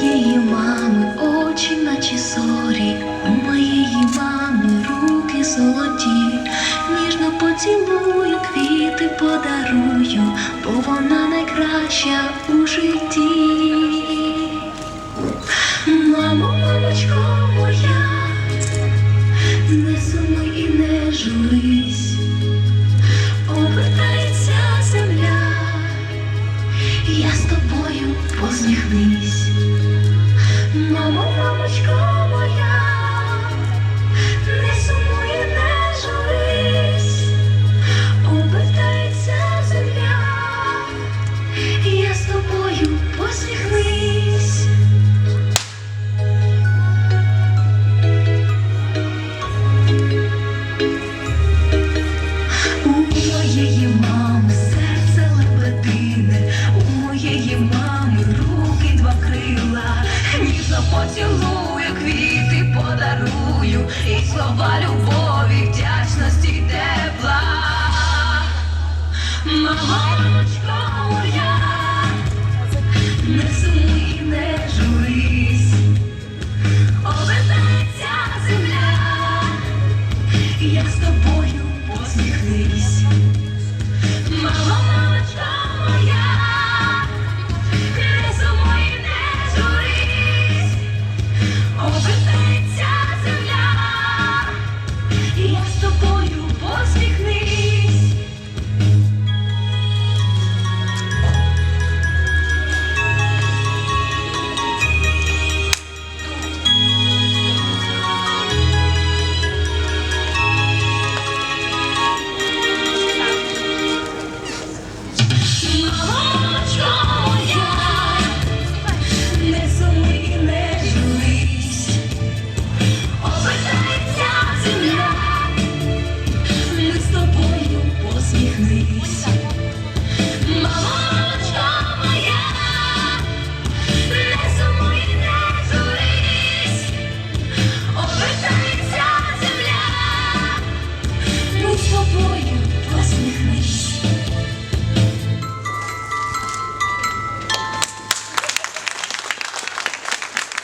моєї мами, очі, наче зорі, у моєї мами руки золоті, ніжно поцілую, квіти подарую, бо вона найкраща у житті. Слова любові, вдячності тепла. Мамочко моя, не сумуй не журись, обертається земля. Я з тобою посміхнись, Yes.